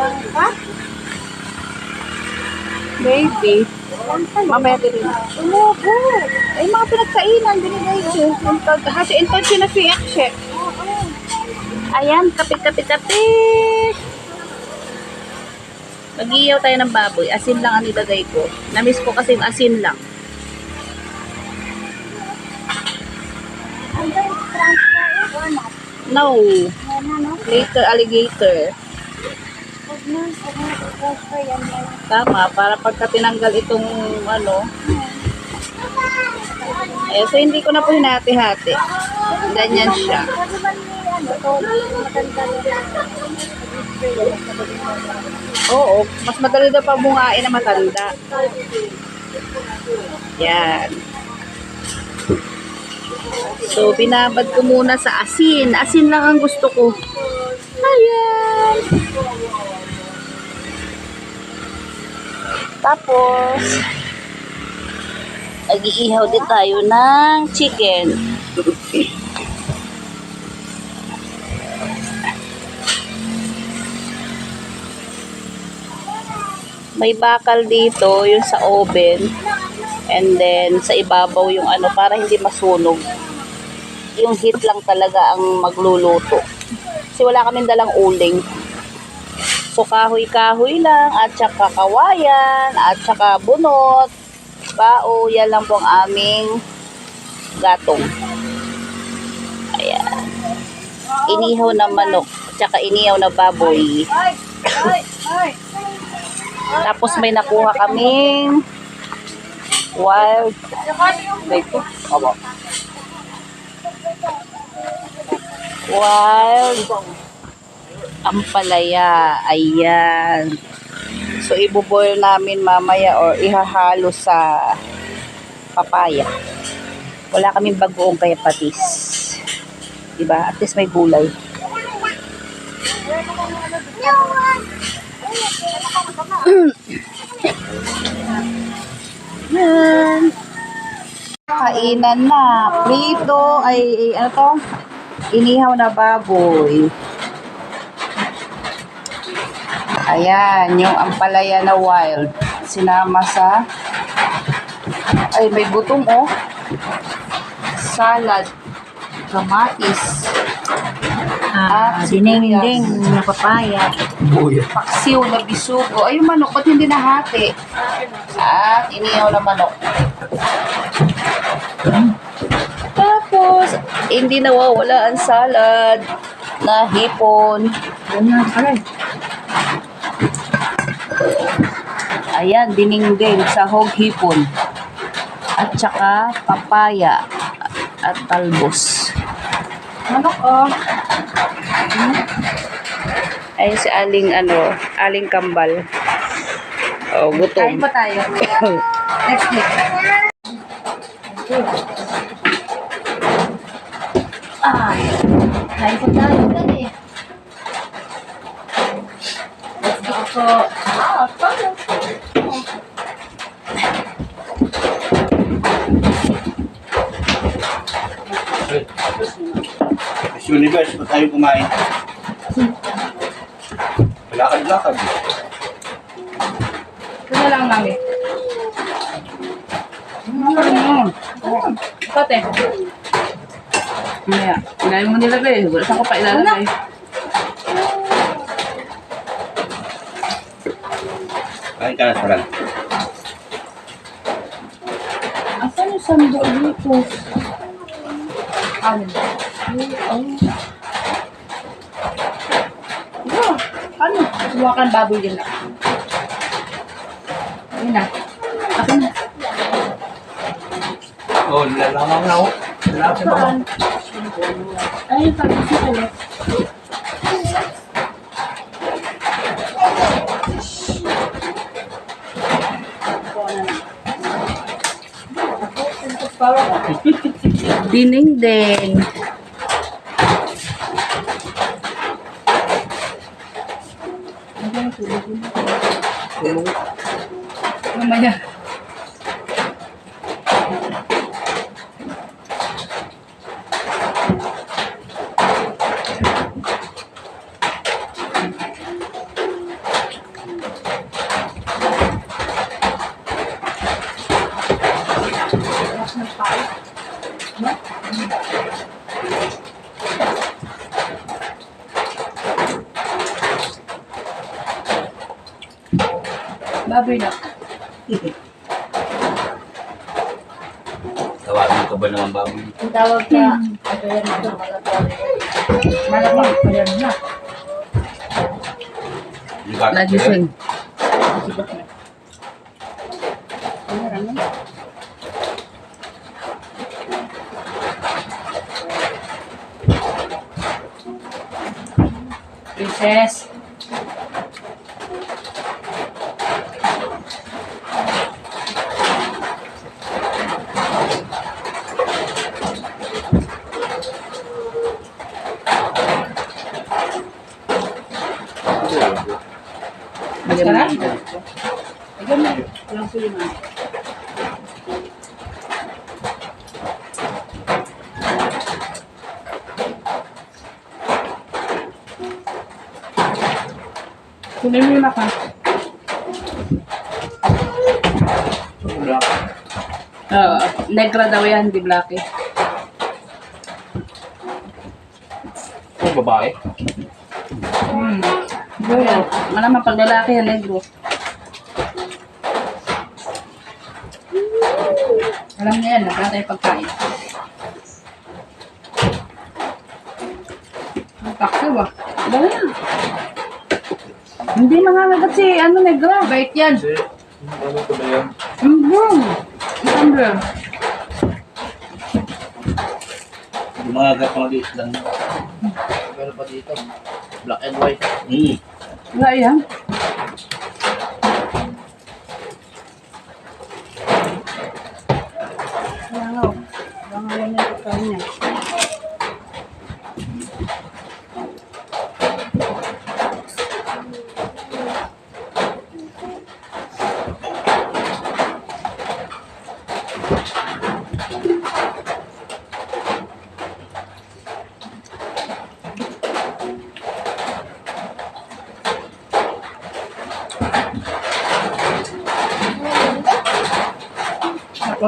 Langka? Baby. Mamaya din. Umubo. Ay, mga pinagkainan, binigay ko. Intod, hasi, intod siya na si Akshe. Ayan, kapit-kapit-kapit. Mag-iyaw tayo ng baboy. Asin lang ang nilagay ko. Namiss ko kasi yung asin lang. No? Later, alligator. Huwag na, huwag na transfer yan. yan. Tama, para pagka tinanggal itong ano. Eh, so hindi ko na po hinati-hati. Ganyan siya. Oo, mas madali daw pa bungain na matanda. Yan. So, binabad ko muna sa asin. Asin lang ang gusto ko. Ayan. Tapos, nag-iihaw din tayo ng chicken. May bakal dito, yung sa oven. And then, sa ibabaw yung ano, para hindi masunog. Yung heat lang talaga ang magluluto. Kasi wala kaming dalang uling. So, kahoy-kahoy lang, at saka kawayan, at saka bunot, bao, yan lang po ang aming gatong. Ayan. Inihaw na manok, at saka inihaw na baboy. Tapos may nakuha kaming wild wild ampalaya. Ayan. So, ibuboil namin mamaya or ihahalo sa papaya. Wala kaming bagoong kaya patis. Diba? At least may gulay. Yan. Kainan na. Prito, ay, ay, ano to? Inihaw na baboy. Ayan, yung ampalaya na wild. Sinama sa, ay, may gutom, oh. Salad. Kamatis. Ah, At dinding na papaya. paksiw na bisugo. Ay, yung manok, ba't hindi nahati? At inihaw na manok. Tapos, hindi nawawala ang salad na hipon. Ganyan, aray. Ayan, dinengdeng, sahog hipon. At saka papaya at talbos. Manok, oh. Ay, si Aling, ano, Aling Kambal. Oh, Kain gutom. pa tayo. Next week. Ay, kain pa tayo Universe, ba't tayo kumain? Lakad-lakad. Ito na lang, mami. Mm. Pate. Maya, ilalim mo nilagay. Wala saan ko pa ilalagay. Kain ka na sa lang. Asan yung sando dito? Ano? Ano? Suwakan baboy din na. Ayun na. Ako na. Oh, nilalangaw na ako. Lalapit ako. Ayun, pag gusto ko. Dinengdeng. Mamaya. Baboy na. Tawagin ko ba naman baboy? Ang tawag na, ano yan ito, malapang. Malamang. Ayan na. Ligat. Nagising. Princess. Mascara? Ayan na. Suyo na. Kunin mo na ka. Oo. negra daw yan, di black eh. Babae? Hmm. Yan. Malamang pag lalaki yan, negro. Alam niya yan, nagkatay pagkain. Ang takso ba? Dala na. Hindi mangangagat si ano negra. Bait yan. Ano ko ba yan? Mm-hmm. Number. Gumagat mga dito lang. Meron pa dito. Black and white. Hmm. Wala yan. Wala nga. oh. Wala nga yan yung pagkain niya.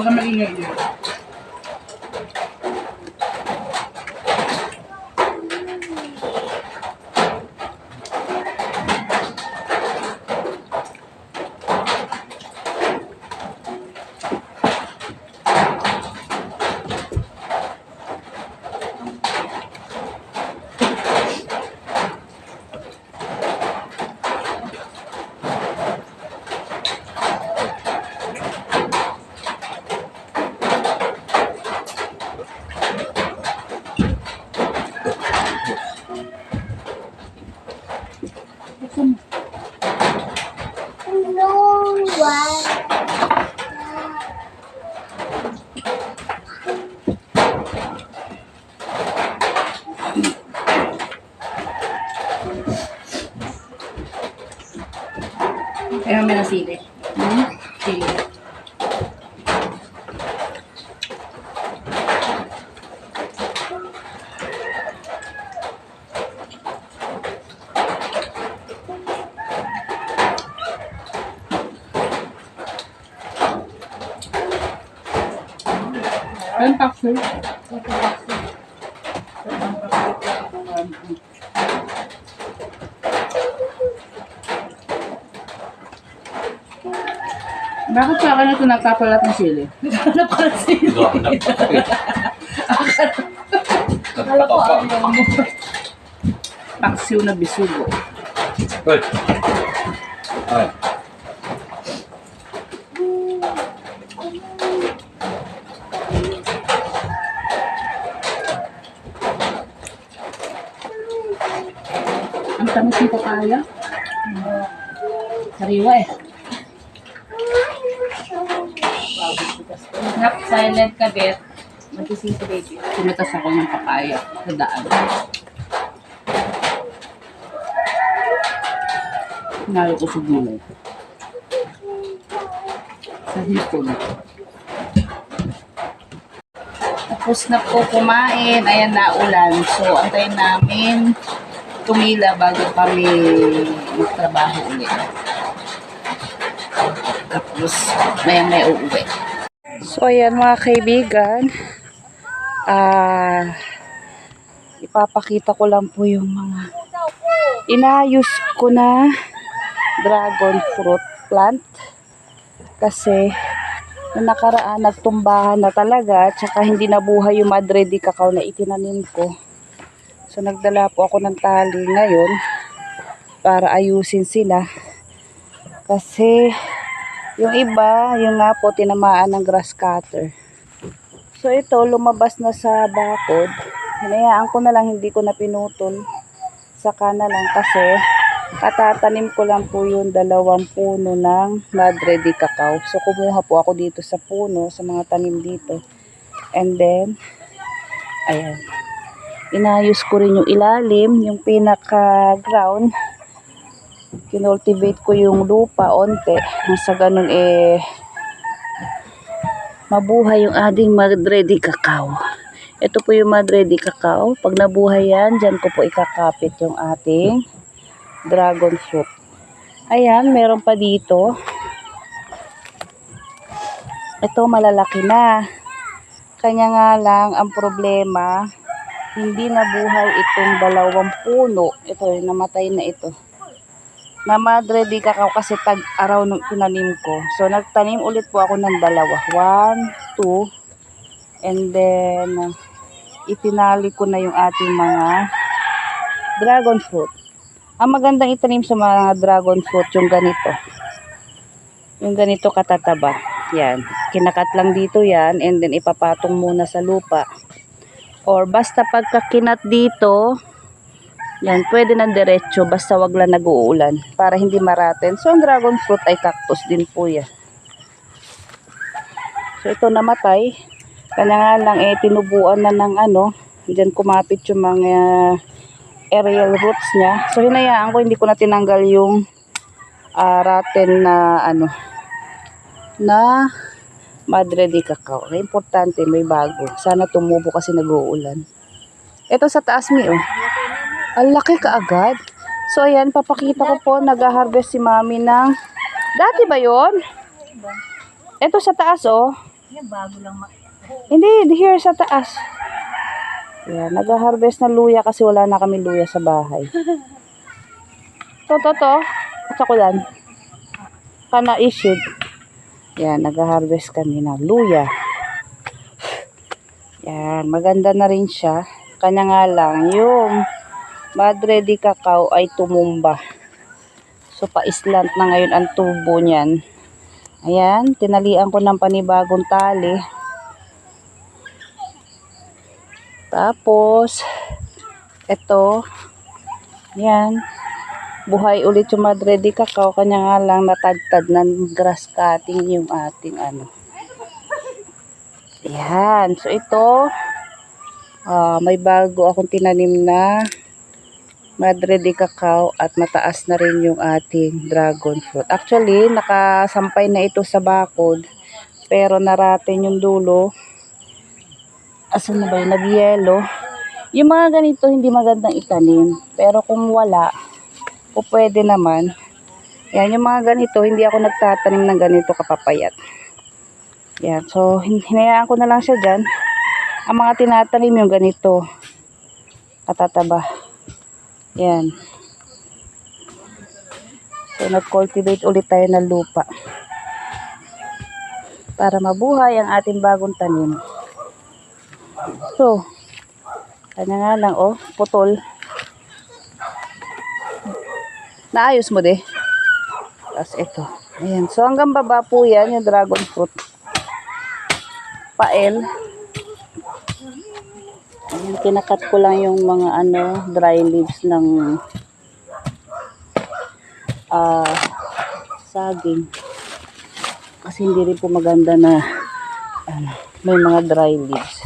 Huwag ka maingay. No one. Kaya may nasili. Hmm? Sili. Ayun, taksil. Bakit sa akin ito nagkapalat ng sili? Naghahanap pa kape. Nagtaka pa. Paksiw na bisugo. Hoy. Ay. Ang tamis ng papaya. Sariwa eh. Nap silent ka, Bet. Magising si baby. Pinatas ako ng papaya sa daan. Nalo ko sa gulay. Sa hipon. Tapos na po kumain. Ayan na ulan. So, antayin namin tumila bago kami magtrabaho ulit. Tapos, maya may uuwi. So, ayan mga kaibigan. Ah, ipapakita ko lang po yung mga inayos ko na dragon fruit plant kasi nung nakaraan nagtumbahan na talaga tsaka hindi nabuhay yung madre di cacao na itinanim ko so nagdala po ako ng tali ngayon para ayusin sila kasi yung iba yung nga po tinamaan ng grass cutter so ito lumabas na sa bakod hinayaan ko na lang hindi ko na pinutol saka na lang kasi katatanim ko lang po yung dalawang puno ng Madre de Cacao. So, kumuha po ako dito sa puno, sa mga tanim dito. And then, ayan. Inayos ko rin yung ilalim, yung pinaka-ground. Kinultivate ko yung lupa onte. Nang sa ganun eh, mabuhay yung ating Madre de Cacao. Ito po yung Madre de Cacao. Pag nabuhay yan, dyan ko po ikakapit yung ating dragon fruit. Ayan, meron pa dito. Ito malalaki na. Kanya nga lang ang problema, hindi nabuhay itong dalawang puno. Ito, namatay na ito. Na madre di cacao kasi tag-araw nung tinanim ko. So, nagtanim ulit po ako ng dalawa. One, two, and then, itinali ko na yung ating mga dragon fruit. Ang magandang itanim sa mga dragon fruit, yung ganito. Yung ganito katataba. Yan. Kinakat lang dito yan and then ipapatong muna sa lupa. Or basta pagka kinat dito, yan, pwede na diretso basta wag lang nag-uulan para hindi maraten. So, ang dragon fruit ay cactus din po yan. So, ito namatay. Kanya nga lang, eh, tinubuan na ng ano, dyan kumapit yung mga aerial roots niya. So, hinayaan ko, hindi ko na tinanggal yung ah, rotten na ano, na madre de cacao. Kaya importante, may bago. Sana tumubo kasi nag-uulan. Ito sa taas mi, oh. Ang laki kaagad. So, ayan, papakita ko po, nag-harvest si mami ng... Dati ba yon? Ito sa taas, oh. Bago lang Hindi, here sa taas. Yan, nag-harvest na luya kasi wala na kami luya sa bahay. to, to, to. At ako. Kana issued. Yan, nag-harvest kami ng luya. Yan, maganda na rin siya. Kanya nga lang, yung Madre de Cacao ay tumumba. So, pa-islant na ngayon ang tubo niyan. Ayan, tinalian ko ng panibagong tali. Tapos, ito, yan, buhay ulit yung Madre de Cacao. Kanya nga lang natagtad ng grass cutting yung ating ano. Yan, so ito, ah, may bago akong tinanim na Madre de Cacao at mataas na rin yung ating dragon fruit. Actually, nakasampay na ito sa bakod pero narating yung dulo asan na ba yun, nag-yellow. Yung mga ganito, hindi magandang itanim. Pero kung wala, o pwede naman. Yan, yung mga ganito, hindi ako nagtatanim ng ganito kapapayat. Yan, so, hin- hinayaan ko na lang siya dyan. Ang mga tinatanim yung ganito. Katataba. Yan. So, nag-cultivate ulit tayo ng lupa. Para mabuhay ang ating bagong tanim. So, kanya nga lang, oh, putol. Naayos mo, de. Tapos ito. Ayan. So, hanggang baba po yan, yung dragon fruit. Pael. Ayan, kinakat ko lang yung mga ano, dry leaves ng ah saging. Kasi hindi rin po maganda na ano, may mga dry leaves.